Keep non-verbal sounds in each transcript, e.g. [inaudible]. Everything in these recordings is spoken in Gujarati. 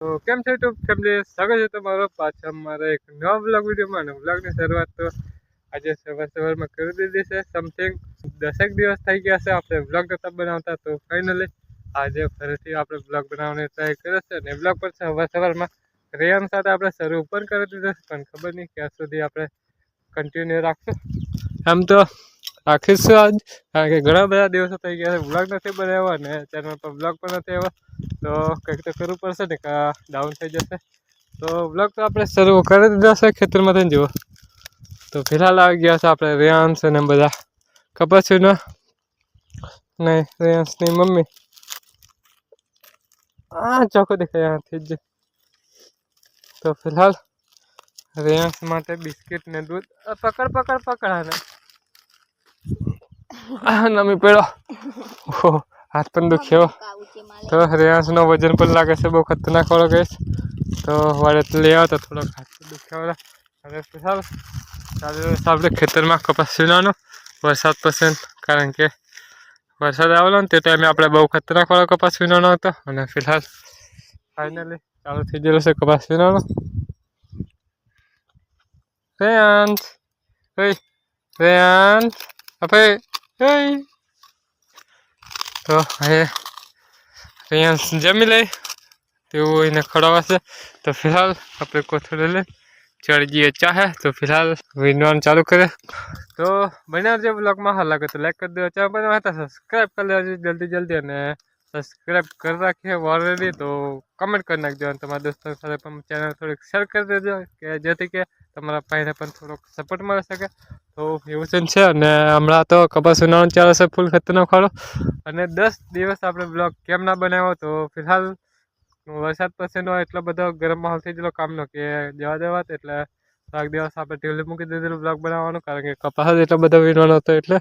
તો કેમ છે યુટ્યુબ ફેમિલી સ્વાગત છે તમારો પાછા મારા એક નવા બ્લોગ વિડીયોમાં અને બ્લોગની શરૂઆત તો આજે સવાર સવારમાં કરી દીધી છે. સમથિંગ દસેક દિવસ થઈ ગયા છે આપણે બ્લોગ નતા બનાવતા. તો ફાઇનલી આજે ફરીથી આપણે બ્લોગ બનાવવાની ટ્રાય કર્યો છે. અને બ્લોગ પર સવાર સવારમાં રેયન સાથે આપણે શરૂ પણ કરી દીધો પણ ખબર નહીં ક્યાં સુધી આપણે કન્ટિન્યુ રાખશું. આમ તો રાખીશું આજ. કારણ કે ઘણા બધા દિવસો થઈ ગયા છે. બ્લોગ નથી બનાવ્યો ને ચેનલ પર બ્લોગ પણ નથી આવ્યો. તો કંઈક તો કરવું પડશે ને, કા ડાઉન થઈ જશે. તો બ્લોગ તો આપણે શરૂ કરી દીધો છે ખેતરમાં થઈને જુઓ. તો ફિલહાલ આવી ગયા છે આપણે રેયાંશ અને બધા. કપાસીનો નહીં રેયાંશની મમ્મી. આ ચોખ્ખો દેખાય આથી જ તો ફિલહાલ રેયાંશ માટે બિસ્કિટ ને દૂધ. પકડ પકડ પકડ આને. નમી પેડો ઓહો, હાથ પણ દુખ્યો. તો રેયાંશનો વજન પણ લાગે છે, બહુ ખતરનાક વાળો ગેસ તો તો લઈ આવતો થોડોક હાથ દુખ્યા હવે આપણે ખેતરમાં કપાસ વીણવાનો. વરસાદ પસંદ, કારણ કે વરસાદ આવેલો ને તે ટાઈમે આપણે બહુ ખતરનાક વાળો કપાસ વીણવાનો હતો. અને ફિલહાલ ફાઇનલી ચાલુ થઈ ગયેલો છે કપાસ વીણવાનો. રેયાંશ રેયાંશ આપણે તો હવે રેયાંશ જમી લઈ તેવું એને ખવડાવશે તો ફિલહાલ આપણે કોથળે લઈ ચડી જઈએ ચાહે તો ફિલહાલ વિનવાનું ચાલુ કરે તો બન્યા જે બ્લોગમાં હાલ લાગે તો લાઈક કરી દો ચેનલ પર હતા સબસ્ક્રાઈબ કરી લેજો જલ્દી જલ્દી અને સબસ્ક્રાઈબ કરી રાખીએ ઓલરેડી તો કમેન્ટ કરી નાખજો અને તમારા દોસ્તો સાથે પણ ચેનલ થોડીક શેર કરી દેજો, કે જેથી કે તમારા ભાઈને પણ થોડોક સપોર્ટ મળી શકે. તો એવું છે છે, અને હમણાં તો કપાસ ઉનાળો ચાલે છે ફૂલ ખતરનો ખાડો અને દસ દિવસ આપણે બ્લોગ કેમ ના બનાવ્યો, તો ફિલહાલ વરસાદ પછીનો એટલો બધો ગરમ માહોલ થઈ ગયેલો કામનો કે જવા દેવા જ, એટલે થોડાક દિવસ આપણે ટીવી મૂકી દીધેલું બ્લોગ બનાવવાનું, કારણ કે કપાસ જ એટલો બધો વીણવાનો હતો એટલે.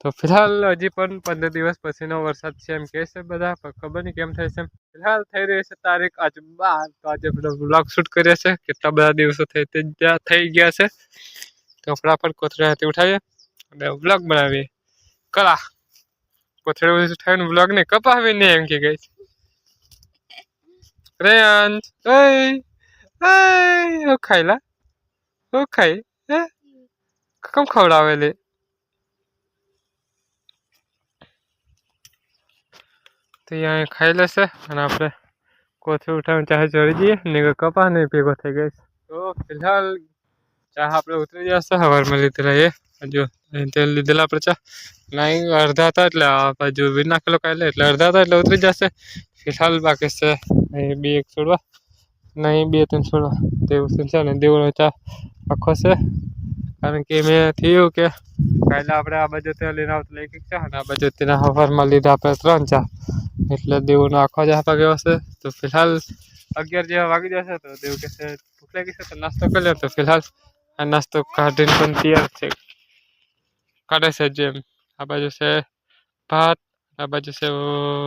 તો ફિલહાલ હજી પણ પંદર દિવસ પછીનો વરસાદ છે એમ કહે છે બધા, પણ ખબર નહીં કેમ થાય છે ફિલહાલ થઈ રહી છે તારીખ આજ બાર, તો આજે બધા બ્લોગ શૂટ કર્યા છે કેટલા બધા દિવસો થઈ થઈ ગયા છે. તો ફટાફટ કોથળી હાથે ઉઠાવીએ અને બ્લોગ બનાવીએ. કલા. કોથળી ઉઠાવીને કપાવી નહીં એમ કે ગઈ રેયાંશ ઓય. ઓય. હું ખાઈલા હું ખાઈ હે કમ ખવડાવેલી તો અહીંયા ખાઈ લેશે અને આપણે કોથળી ઉઠાવીને ચા ચડી જઈએ ને કપા નહીં ભેગો થઈ ગઈ તો ફિલહાલ ચા આપણે ઉતરી જશે સવારમાં લીધેલા એ અહીં તેલ લીધેલા આપણે ચા નહીં અડધા હતા એટલે આ બાજુ વીર નાખેલો કાલે એટલે અડધા હતા એટલે ઉતરી જશે ફિલહાલ બાકી છે નહીં બે એક છોડવા નહીં બે ત્રણ છોડવા તેવું છે ને દેવનો ચા આખો છે. કારણ કે મેં થયું કે કાલે આપણે આ બાજુ ત્યાં લઈને આવતા એક ચા અને આ બાજુ તેના હવારમાં લીધા આપણે ત્રણ ચા. એટલે દેવનો આખો જ આપા ગયો છે. તો ફિલહાલ અગિયાર જેવા વાગી જશે તો દેવ કહેશે ભૂખ લાગી છે તો નાસ્તો કરી લે. તો ફિલહાલ આ નાસ્તો કાઢીને પણ તૈયાર છે. કાઢે છે જેમ. આ બાજુ છે ભાત, આ બાજુ છે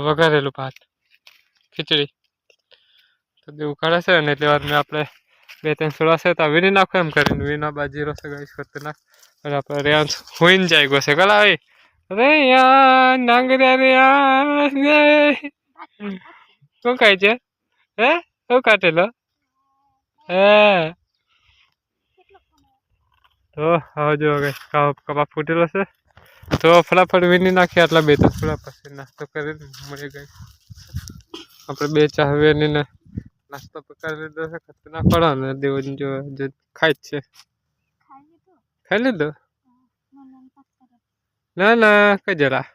વઘારેલું ભાત, ખીચડી. તો દેવું કાઢે છે અને એટલે વાર મેં આપણે બે ત્રણ સોળા છે તો વીણી નાખો એમ કરીને વીણા બાજી રોસે ગાઈશ ખતરનાક અને આપણે રેયાંશ હોઈને જાય ગયો છે કલા આવી રેયાન નાંગર્યા રેયાન ને શું ખાય છે હે શું કાઢેલો હે તો હવે જો હવે કપા ફૂટેલો છે તો ફટાફટ વીણી નાખીએ આટલા બે ત્રણ થોડા પછી નાસ્તો કરીને મળી ગઈ આપણે બે ચા વીણીને નાસ્તો પકાવી લીધો છે ખતરનાક પડો ને દેવન જો ખાય છે. ખાઈ લીધો? ના ના કઈ જરા.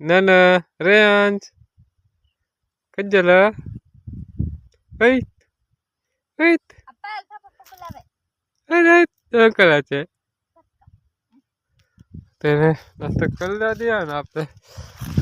ના ના Reyans. Kejala. Wait. Wait. Wait, શું કરે છે. તેને નાસ્તો કરી દે ને આપણે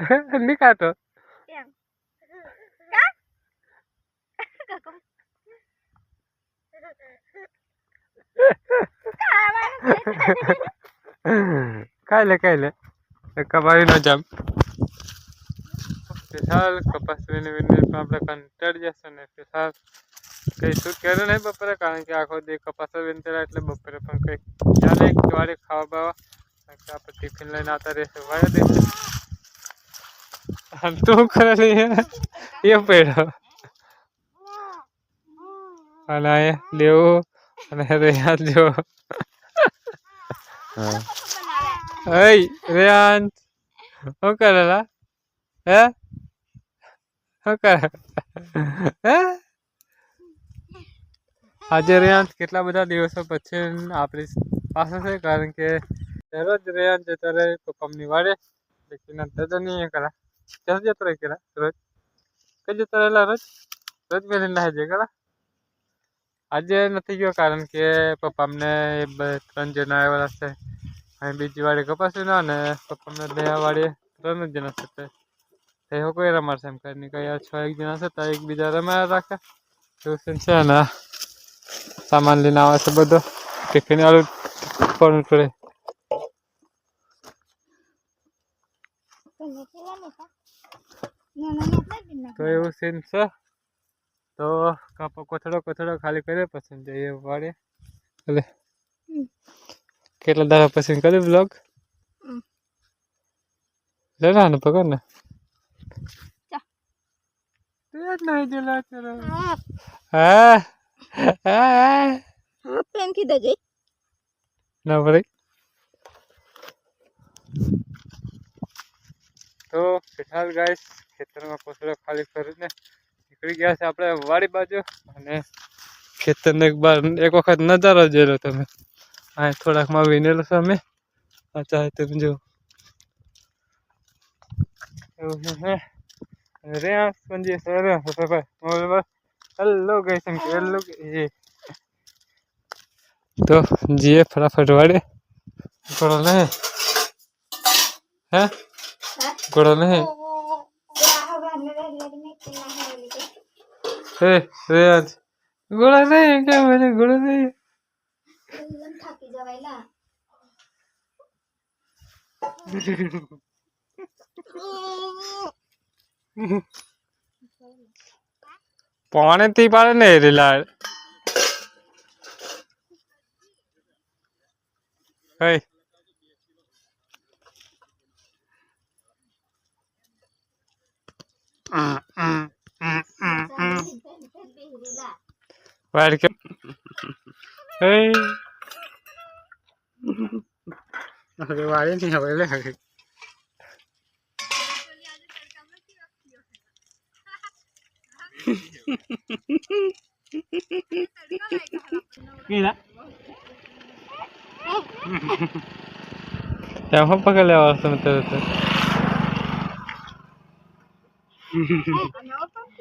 निकाट कायले कायले कबाई ना जाम. फिसाल कपास में भी नहीं पापड़ का जैसा नहीं फिसाल कहीं तो कह रहे नहीं बप्पर कहाँ के आँखों देख कपास में इंतज़ार इतने बप्पर अपन जाने के वाले खाओ बावा. क्या पति फिनलैंड आता रहे वाया देख આમ તું કરે લે એ પડ્યો અને અહીંયા લેવું અને રેહાન જો હા Hei, Rian. શું કરેલા હે શું કરે હે આજે રેયાંત કેટલા બધા દિવસો પછી આપણી પાસે છે કારણ કે દરરોજ રેયાંત જતો રહે પપ્પાની વાડે લેકિન દાદા નહીં કરા ક્યાં જતો રહે કરા. રોજ. કઈ જતો રહેલા રોજ? રોજ મેં ના જે કરા આજે નથી ગયો કારણ કે પપ્પા અમને ત્રણ જણા આવેલા છે. અહીં બીજી વાડે કપાસી ના ને પપ્પાને બે વાળી ત્રણ જ જણા છે તે. એવું કોઈ રમાડશે એમ કરીને કઈ છ એક જણા છે તો એકબીજા રમાયા રાખે. ટ્યુશન છે ને સામાન લઈને આવે છે બધો. ટિફિન વાળું પણ પડે તો એવું સીન છે તો કાપો કોથળો કોથળો ખાલી કર્યો પછી જઈએ વાડે એટલે કેટલા દાડા પછી કર્યું બ્લોગ હમ. લે ના ને પકડ ને ચા. તું જ નહીં જેલા ચલો હા હા પ્રેમ કીધો જઈ ના પડે તો ફિલહાલ ગાઈસ ખેતરમાં કોથળો ખાલી કરીને નીકળી ગયા છે આપણે વાડી બાજુ અને ખેતરને એક બાર એક વખત નજારો જોયેલો તમે આ થોડાકમાં વિનેલો છે અમે આ ચાહે તમે જો એવું છે હે અને રે આ સંજય સર ભાઈ મોબાઈલ પર હેલો ગાઈસ એમ હેલો એ તો જીએ ફટાફટ વાડે ગોળો નહીં હે कोण आहे हे रे आज गोळा नाही काय म्हणजे गोळा नाही पाणी ती पाले नाही रे लाड Hey. Welcome. Hey. Oke, wah ini ya boleh. Gila. Jangan hampa kali awal sama tuh. Ayo. [laughs]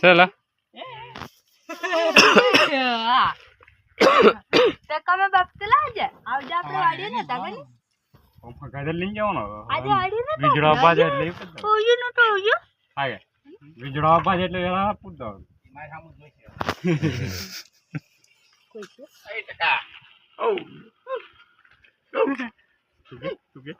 Salah. [laughs] તો કમે પપ્પા લે કે જબર લેવા ચલા તો કમે બાપ તો લાજે આવજે આપણે વાડીએ ને તાગની પંખા ગાડર લઈને જવાનો આજે વાડી ને વીજળો અવાજ એટલે લઈ ઓયું નો તો ઓયું? હા વીજળો અવાજ એટલે વેલા પૂછતો મારી સામુ જોઈશે ટકા. ઓ તું કે? તું કે?